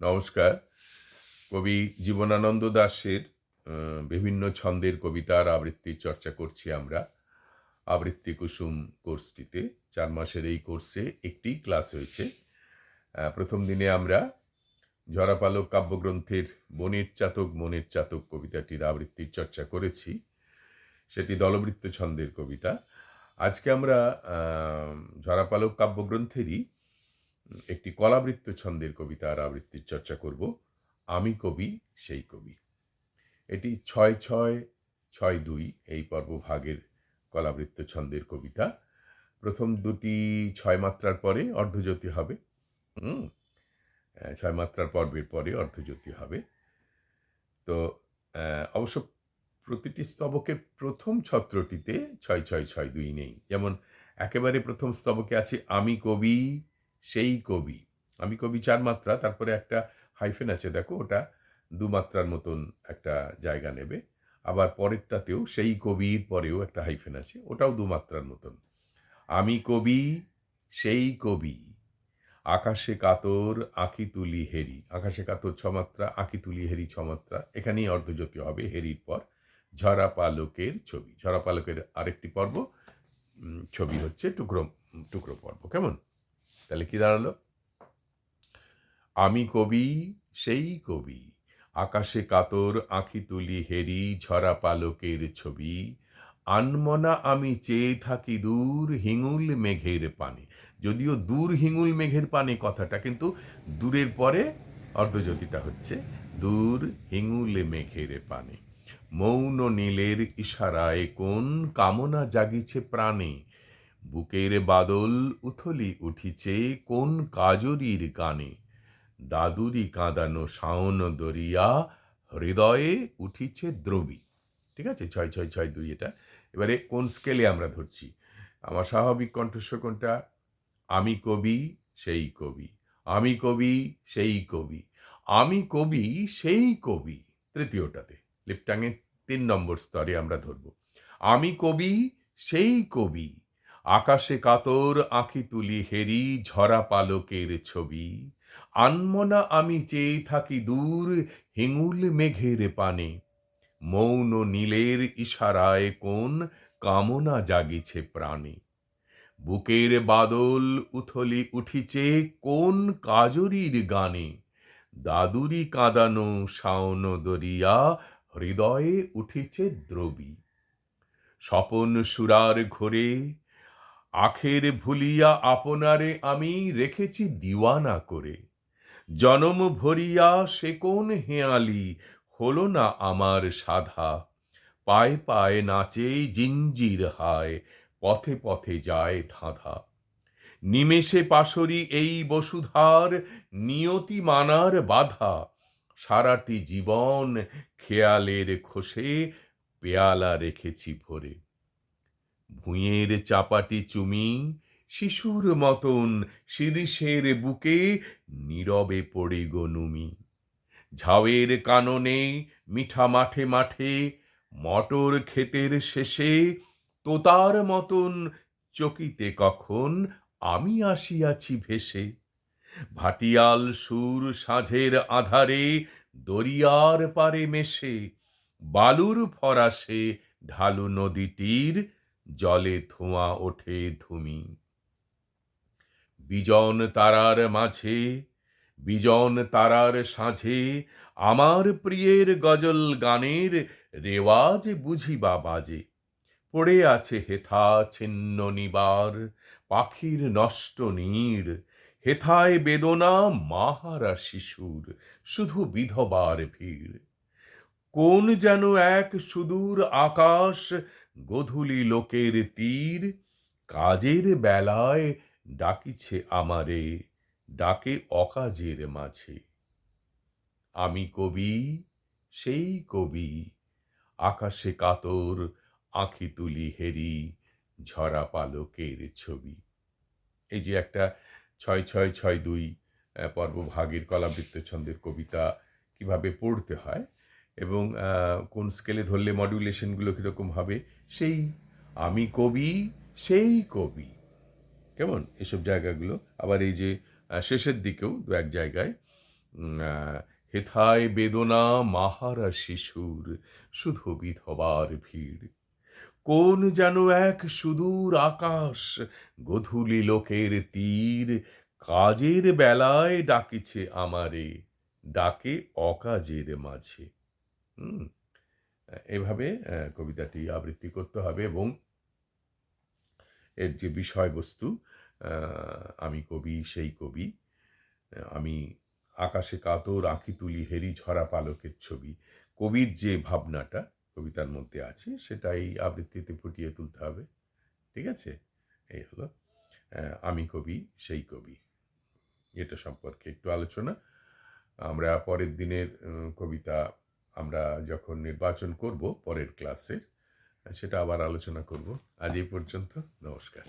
নমস্কার। কবি জীবনানন্দ আহ, বিভিন্ন ছন্দের কবিতার আবৃত্তির চর্চা করছি আমরা আবৃত্তি কুসুম কোর্সটিতে। চার মাসের এই কোর্সে একটি ক্লাস হয়েছে। প্রথম দিনে আমরা ঝরাপালক কাব্যগ্রন্থের বনের চাতক মনের চাতক কবিতাটির আবৃত্তির চর্চা করেছি। সেটি দলবৃত্ত ছন্দের কবিতা। আজকে আমরা ঝরাপালক কাব্যগ্রন্থেরই একটি কলাবৃত্ত ছন্দের কবিতার আবৃত্তির চর্চা করব। আমি কবি, সেই কবি। এটি ছয় ছয় ছয় দুই এই পর্বভাগের কলাবৃত্ত ছন্দের কবিতা। প্রথম দুটি ছয় মাত্রার পরে অর্ধজ্যোতি হবে। ছয় মাত্রার পর্বের পরে অর্ধজ্যোতি হবে। তো অবশ্য প্রতিটি স্তবকের প্রথম ছত্রটিতে ছয় ছয় ছয় দুই নেই। যেমন একেবারে প্রথম স্তবকে আছে, আমি কবি সেই কবি। আমি কবি চার মাত্রা, তারপরে একটা হাইফেন আছে, দেখো ওটা, দু মাত্রার মতন একটা জায়গা নেবে। আবার পরেরটাতেও সেই কবির পরেও একটা হাইফেন আছে, ওটাও দু মাত্রার মতন। আমি কবি, সেই কবি, আকাশে কাতর, আঁকি তুলি হেরি। আকাশে কাতর ছমাত্রা আঁকি তুলি হেরি ছমাত্রা এখানেই অর্ধজ্যোতি হবে হেরির পর। ঝরা পালকের ছবি ঝরা পালকের আরেকটি পর্ব ছবি হচ্ছে টুকরো টুকরো পর্ব, কেমন? তাহলে কি দাঁড়াল? আমি কবি, সেই কবি। আকাশে কাতর আঁখি তুলি হেরি, ঝরা পালকের ছবি। আনমনা আমি চেয়ে থাকি দূর হিঙুল মেঘের পানে। যদিও দূর হিঙুল মেঘের পানে কথাটা, কিন্তু দূরের পরে অর্ধজ্যোতিটা হচ্ছে দূর হিঙুল মেঘের পানে। মৌন নীলের ইশারায় কোন কামনা জাগিছে প্রাণে? বুকের বাদল উথলি উঠিছে কোন কাজরির গানে দাদুরি কাঁদানো শাওন দরিয়া হৃদয়ে উঠিছে দ্রবী। ঠিক আছে? ছয় ছয় ছয়, দুই এটা। এবারে কোন স্কেলে আমরা ধরছি? আমার স্বাভাবিক কণ্ঠস্বর কোনটা? আমি কবি, সেই কবি। আমি কবি, সেই কবি। আমি কবি, সেই কবি। তৃতীয়টাতে। লিপটাঙের তিন নম্বর স্তরে আমরা ধরব। আমি কবি, সেই কবি। আকাশে কাতর আঁখি তুলি হেরি ঝরা পালকের ছবি। আনমনা আমি চেয়ে থাকি দূর হিঙুল মেঘের পানে। মৌন নীলের ইশারায় কোন কামনা জাগিছে প্রাণে। বুকের বাদল উথলি উঠিছে কোন কাজরির গানে। দাদুরি কাঁদানো শাওন দরিয়া হৃদয়ে উঠিছে দ্রবী। স্বপন সুরার ঘোরে আখের ভুলিয়া আপনারে আমি রেখেছি দিওয়ানা করে। জনম ভরিয়া সে কোন হেয়ালি হলো না আমার সাধা। পায়ে পায়ে নাচে জিঞ্জির হায়, পথে পথে যায় ধাঁধা। নিমেষে পাশরি এই বসুধার, নিয়তি মানার বাধা। সারাটি জীবন খেয়ালের খোসে পেয়ালা রেখেছি ভরে। ভুঁয়ের চাপাটি চুমি, শিশুর মতন শিরিষের বুকে নীরবে পড়ে গো নুমি। ঝাউয়ের কাননে মিঠা মাঠে মাঠে, মটর ক্ষেতের শেষে তোতার মতন চকিতে কখন আমি আসিয়াছি ভেসে। ভাটিয়াল সুর সাঁঝের আধারে দরিয়ার পারে মেশে, বালুর ফরাসে ঢালু নদীটির জলে ধোঁয়া ওঠে ধুমি। বিজন তারার মাঝে, বিজন তারার সাঁঝে, আমার প্রিয়ের গজল গানের রেওয়াজ বুঝিবা বাজে। পড়ে আছে হেথা ছিন্ন নিবার, পাখির নষ্ট নীড় হেথায় বেদনা মাহারা শিশুর, শুধু বিধবার ভিড়। কোন যেন এক সুদূর আকাশ গধূলি লোকের তীর কাজের বেলায় ডাকিছে আমারে, ডাকে অকাজের মাঝে। আমি কবি, সেই কবি, আকাশে কাতর আঁখি তুলি হেরি, ঝরা পালকের ছবি। এই যে একটা ছয় ছয় ছয় দুই পর্বভাগের কলাবৃত্ত ছন্দের কবিতা কীভাবে পড়তে হয় এবং কোন স্কেলে ধরলে মডুলেশনগুলো কীরকম হবে সেই আমি কবি, সেই কবি। কেমন এসব জায়গাগুলো? আবার এই যে শেষের দিকেও দু এক জায়গায় হেথায় বেদনা মাহারা শিশুর, শুধু বিধবার ভিড়। কোন যেন এক সুদূর আকাশ গধূলি লোকের তীর, কাজের বেলায় ডাকিছে আমারে, ডাকে অকাজের মাঝে। হুম? এভাবে কবিতাটি আবৃত্তি করতে হবে এবং এর যে বিষয়বস্তু আমি কবি, সেই কবি আমি আকাশে কাতর, আঁখি তুলি, হেরি ঝরা পালকের ছবি, কবির যে ভাবনাটা কবিতার মধ্যে আছে, সেটা এই আবৃত্তিতে ফুটিয়ে তুলতে হবে। ঠিক আছে? এই হলো আমি কবি, সেই কবি। এটা সম্পর্কে একটু আলোচনা। আমরা পরের দিনের কবিতা আমরা যখন নির্বাচন করব পরের ক্লাসে সেটা আবার আলোচনা করব। আজ এই পর্যন্ত নমস্কার।